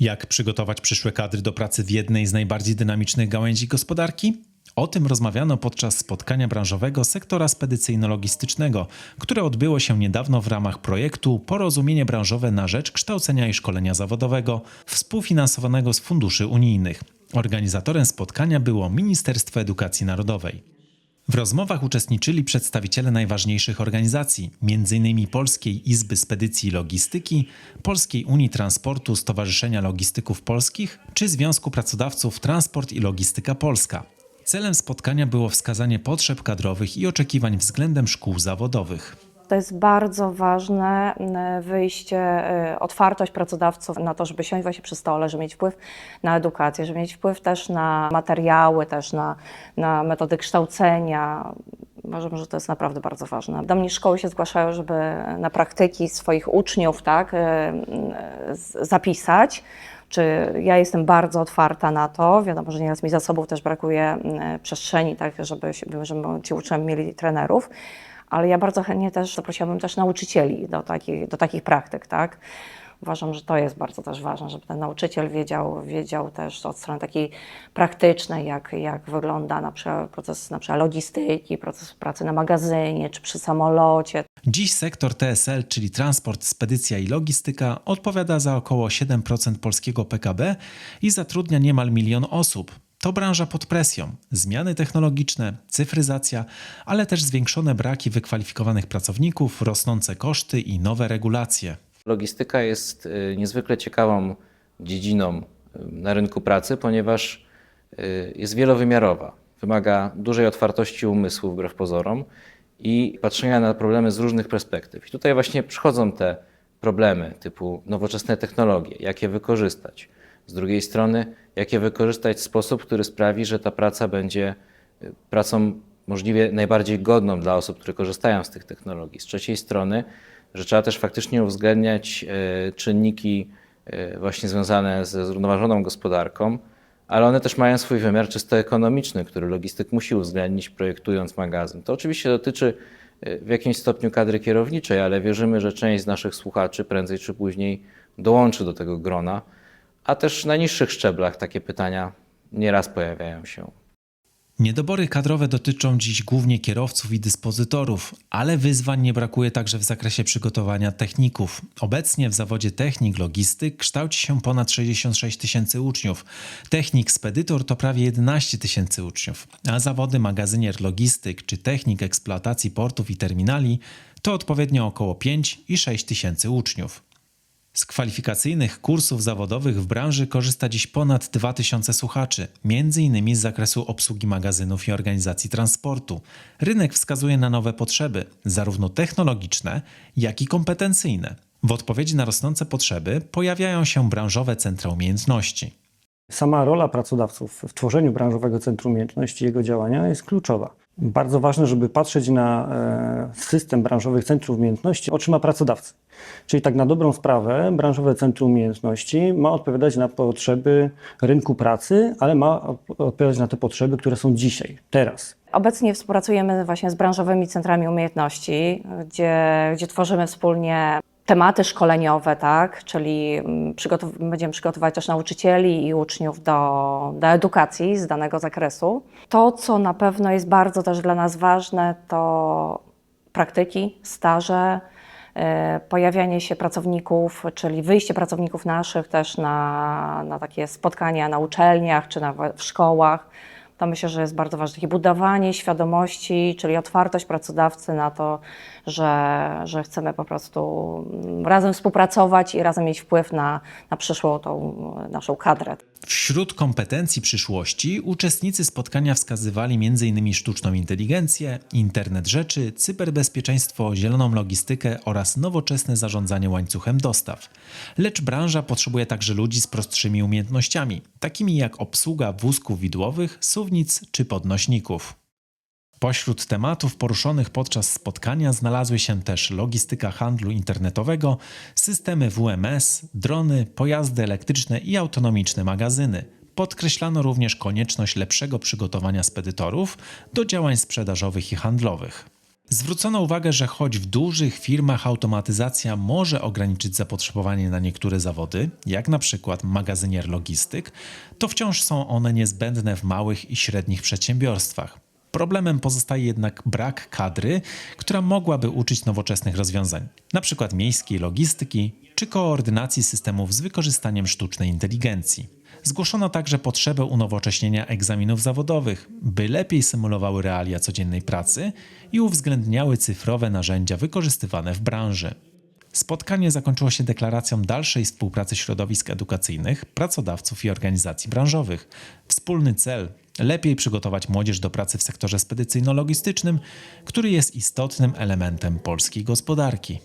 Jak przygotować przyszłe kadry do pracy w jednej z najbardziej dynamicznych gałęzi gospodarki? O tym rozmawiano podczas spotkania branżowego sektora spedycyjno-logistycznego, które odbyło się niedawno w ramach projektu Porozumienie branżowe na rzecz kształcenia i szkolenia zawodowego, współfinansowanego z funduszy unijnych. Organizatorem spotkania było Ministerstwo Edukacji Narodowej. W rozmowach uczestniczyli przedstawiciele najważniejszych organizacji, m.in. Polskiej Izby Spedycji i Logistyki, Polskiej Unii Transportu Stowarzyszenia Logistyków Polskich czy Związku Pracodawców Transport i Logistyka Polska. Celem spotkania było wskazanie potrzeb kadrowych i oczekiwań względem szkół zawodowych. To jest bardzo ważne m, wyjście, y, otwartość pracodawców na to, żeby siąść właśnie przy stole, żeby mieć wpływ na edukację, żeby mieć wpływ też na materiały, też na, na metody kształcenia. Uważam, że to jest naprawdę bardzo ważne. Do mnie szkoły się zgłaszają, żeby na praktyki swoich uczniów tak, z- zapisać. Czy ja jestem bardzo otwarta na to. Wiadomo, że nieraz mi zasobów też brakuje przestrzeni, tak, żeby, żeby ci uczniowie mieli trenerów ale ja bardzo chętnie też zaprosiłabym też nauczycieli do, takich do takich praktyk, tak? Uważam, że to jest bardzo też ważne, żeby ten nauczyciel wiedział, wiedział też od strony takiej praktycznej, jak, jak wygląda na przykład proces na przykład logistyki, proces pracy na magazynie czy przy samolocie. Dziś sektor TSL, czyli transport, spedycja i logistyka, odpowiada za około 7% polskiego PKB i zatrudnia niemal milion osób. To branża pod presją. Zmiany technologiczne, cyfryzacja, ale też zwiększone braki wykwalifikowanych pracowników, rosnące koszty i nowe regulacje. Logistyka jest y, niezwykle ciekawą dziedziną y, na rynku pracy, ponieważ y, jest wielowymiarowa. Wymaga dużej otwartości umysłu wbrew pozorom i patrzenia na problemy z różnych perspektyw. I tutaj właśnie przychodzą te problemy typu nowoczesne technologie, jak je wykorzystać. Z drugiej strony, jak je wykorzystać w sposób, który sprawi, że ta praca będzie y, pracą możliwie najbardziej godną dla osób, które korzystają z tych technologii. Z trzeciej strony, że trzeba też faktycznie uwzględniać e, czynniki e, właśnie związane ze zrównoważoną gospodarką, ale one też mają swój wymiar czysto ekonomiczny, który logistyk musi uwzględnić, projektując magazyn. To oczywiście dotyczy w jakimś stopniu kadry kierowniczej, ale wierzymy, że część z naszych słuchaczy prędzej czy później dołączy do tego grona, a też na niższych szczeblach takie pytania nieraz pojawiają się. Niedobory kadrowe dotyczą dziś głównie kierowców i dyspozytorów, ale wyzwań nie brakuje także w zakresie przygotowania techników. Obecnie w zawodzie technik logistyk kształci się ponad 66 tysięcy uczniów. Technik spedytor to prawie 11 tysięcy uczniów, a zawody magazynier logistyk czy technik eksploatacji portów i terminali to odpowiednio około 5 i 6 tysięcy uczniów. Z kwalifikacyjnych kursów zawodowych w branży korzysta dziś ponad 2000 słuchaczy, m.in. z zakresu obsługi magazynów i organizacji transportu. Rynek wskazuje na nowe potrzeby, zarówno technologiczne, jak i kompetencyjne. W odpowiedzi na rosnące potrzeby pojawiają się branżowe centra umiejętności. Sama rola pracodawców w tworzeniu branżowego centrum umiejętności i jego działania jest kluczowa. Bardzo ważne, żeby patrzeć na e, system branżowych centrów umiejętności oczyma pracodawcy. Czyli tak na dobrą sprawę branżowe centrum umiejętności ma odpowiadać na potrzeby rynku pracy, ale ma odpowiadać na te potrzeby, które są dzisiaj, teraz. Obecnie współpracujemy właśnie z branżowymi centrami umiejętności, gdzie, gdzie tworzymy wspólnie tematy szkoleniowe, tak? czyli mm, przygotow- będziemy przygotowywać też nauczycieli i uczniów do, do edukacji z danego zakresu. To, co na pewno jest bardzo też dla nas ważne, to praktyki, staże, e, pojawianie się pracowników, czyli wyjście pracowników naszych też na, na takie spotkania na uczelniach czy na, w szkołach. To myślę, że jest bardzo ważne. Budowanie świadomości, czyli otwartość pracodawcy na to, że, że chcemy po prostu mm, razem współpracować i razem mieć wpływ na, na przyszłą tą naszą kadrę. Wśród kompetencji przyszłości uczestnicy spotkania wskazywali m.in. sztuczną inteligencję, internet rzeczy, cyberbezpieczeństwo, zieloną logistykę oraz nowoczesne zarządzanie łańcuchem dostaw. Lecz branża potrzebuje także ludzi z prostszymi umiejętnościami, takimi jak obsługa wózków widłowych, czy podnośników. Pośród tematów poruszonych podczas spotkania znalazły się też logistyka handlu internetowego, systemy WMS, drony, pojazdy elektryczne i autonomiczne magazyny. Podkreślano również konieczność lepszego przygotowania spedytorów do działań sprzedażowych i handlowych. Zwrócono uwagę, że choć w dużych firmach automatyzacja może ograniczyć zapotrzebowanie na niektóre zawody, jak na przykład magazynier logistyk, to wciąż są one niezbędne w małych i średnich przedsiębiorstwach. Problemem pozostaje jednak brak kadry, która mogłaby uczyć nowoczesnych rozwiązań, np. miejskiej logistyki czy koordynacji systemów z wykorzystaniem sztucznej inteligencji. Zgłoszono także potrzebę unowocześnienia egzaminów zawodowych, by lepiej symulowały realia codziennej pracy i uwzględniały cyfrowe narzędzia wykorzystywane w branży. Spotkanie zakończyło się deklaracją dalszej współpracy środowisk edukacyjnych, pracodawców i organizacji branżowych. Wspólny cel lepiej przygotować młodzież do pracy w sektorze spedycyjno-logistycznym, który jest istotnym elementem polskiej gospodarki.